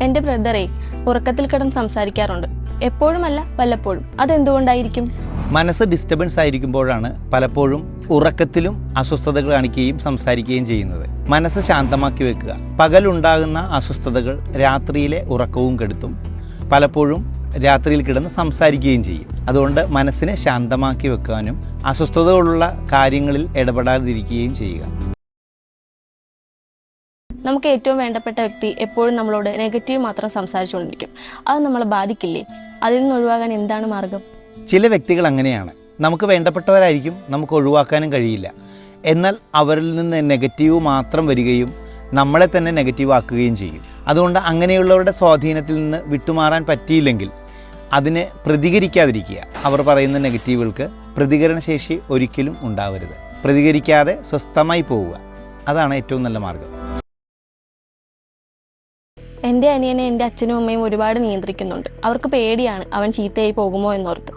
എന്റെ ബ്രദറെ ഉറക്കത്തിൽ കിടന്ന് സംസാരിക്കാറുണ്ട്. എപ്പോഴുമല്ല വല്ലപ്പോഴും. അതെന്തുകൊണ്ടായിരിക്കും? മനസ്സ് ഡിസ്റ്റർബൻസ് ആയിരിക്കുമ്പോഴാണ് പലപ്പോഴും ഉറക്കത്തിലും അസ്വസ്ഥതകൾ കാണിക്കുകയും സംസാരിക്കുകയും ചെയ്യുന്നത്. മനസ്സ് ശാന്തമാക്കി വെക്കുക. പകലുണ്ടാകുന്ന അസ്വസ്ഥതകൾ രാത്രിയിലെ ഉറക്കവും കെടുത്തും. പലപ്പോഴും രാത്രിയിൽ കിടന്ന് സംസാരിക്കുകയും ചെയ്യും. അതുകൊണ്ട് മനസ്സിനെ ശാന്തമാക്കി വെക്കാനും അസ്വസ്ഥതകളുള്ള കാര്യങ്ങളിൽ ഇടപെടാതിരിക്കുകയും ചെയ്യുക. നമുക്ക് ഏറ്റവും വേണ്ടപ്പെട്ട വ്യക്തി എപ്പോഴും നമ്മളോട് നെഗറ്റീവ് മാത്രം സംസാരിച്ചുകൊണ്ടിരിക്കും. അത് നമ്മളെ ബാധിക്കില്ലേ? അതിൽ നിന്ന് ഒഴിവാകാൻ എന്താണ് മാർഗം? ചില വ്യക്തികൾ അങ്ങനെയാണ്. നമുക്ക് വേണ്ടപ്പെട്ടവരായിരിക്കും നമുക്ക് ഒഴിവാക്കാനും കഴിയില്ല. എന്നാൽ അവരിൽ നിന്ന് നെഗറ്റീവ് മാത്രം വരികയും നമ്മളെ തന്നെ നെഗറ്റീവ് ആക്കുകയും ചെയ്യും. അതുകൊണ്ട് അങ്ങനെയുള്ളവരുടെ സ്വാധീനത്തിൽ നിന്ന് വിട്ടുമാറാൻ പറ്റിയില്ലെങ്കിൽ അതിനെ പ്രതികരിക്കാതിരിക്കുക. അവർ പറയുന്ന നെഗറ്റീവുകൾക്ക് പ്രതികരണശേഷി ഒരിക്കലും ഉണ്ടാവരുത്. പ്രതികരിക്കാതെ സ്വസ്ഥമായി പോവുക. അതാണ് ഏറ്റവും നല്ല മാർഗം. എന്റെ അനിയനെ എന്റെ അച്ഛനും അമ്മയും ഒരുപാട് നിയന്ത്രിക്കുന്നുണ്ട്. അവർക്ക് പേടിയാണ് അവൻ ചീത്തയായി പോകുമോ എന്നോർത്ത്.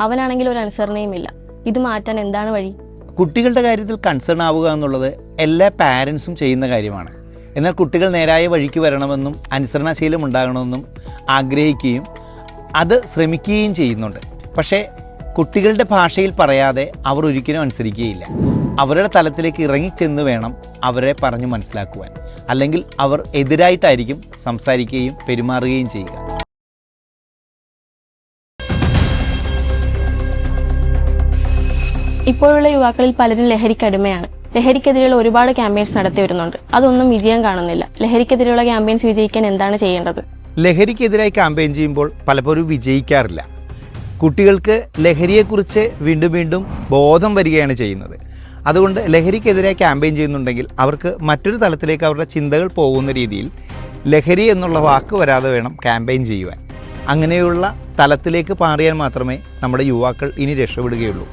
അവനാണെങ്കിൽ ഒരു അനുസരണയും ഇല്ല. ഇത് മാറ്റാൻ എന്താണ് വഴി? കുട്ടികളുടെ കാര്യത്തിൽ കൺസേൺ ആവുക എന്നുള്ളത് എല്ലാ പാരൻസും ചെയ്യുന്ന കാര്യമാണ്. എന്നാൽ കുട്ടികൾ നേരായ വഴിക്ക് വരണമെന്നും അനുസരണശീലം ഉണ്ടാകണമെന്നും ആഗ്രഹിക്കുകയും അത് ശ്രമിക്കുകയും ചെയ്യുന്നുണ്ട്. പക്ഷേ കുട്ടികളുടെ ഭാഷയിൽ പറയാതെ അവർ ഒരിക്കലും അനുസരിക്കുകയില്ല. അവരുടെ തലത്തിലേക്ക് ഇറങ്ങിച്ചെന്ന് വേണം അവരെ പറഞ്ഞു മനസ്സിലാക്കുവാൻ. അല്ലെങ്കിൽ അവർ എതിരായിട്ടായിരിക്കും സംസാരിക്കുകയും പെരുമാറുകയും ചെയ്യുക. ഇപ്പോഴുള്ള യുവാക്കളിൽ പലരും ലഹരിക്കടിമയാണ് ലഹരിക്കെതിരെയുള്ള ഒരുപാട് ക്യാമ്പയിൻസ് നടത്തി വരുന്നുണ്ട്. അതൊന്നും വിജയം കാണുന്നില്ല. ലഹരിക്കെതിരെയുള്ള ക്യാമ്പയിൻസ് വിജയിക്കാൻ എന്താണ് ചെയ്യേണ്ടത്? ലഹരിക്കെതിരായി ക്യാമ്പയിൻ ചെയ്യുമ്പോൾ പലപ്പോഴും വിജയിക്കാറില്ല. കുട്ടികൾക്ക് ലഹരിയെക്കുറിച്ച് വീണ്ടും വീണ്ടും ബോധം വരികയാണ് ചെയ്യുന്നത്. അതുകൊണ്ട് ലഹരിക്കെതിരെ ക്യാമ്പയിൻ ചെയ്യുന്നുണ്ടെങ്കിൽ അവർക്ക് മറ്റൊരു തലത്തിലേക്ക് അവരുടെ ചിന്തകൾ പോകുന്ന രീതിയിൽ ലഹരി എന്നുള്ള വാക്ക് വരാതെ വേണം ക്യാമ്പയിൻ ചെയ്യുവാൻ. അങ്ങനെയുള്ള തലത്തിലേക്ക് മാറിയാൽ മാത്രമേ നമ്മുടെ യുവാക്കൾ ഇനി രക്ഷപ്പെടുകയുള്ളൂ.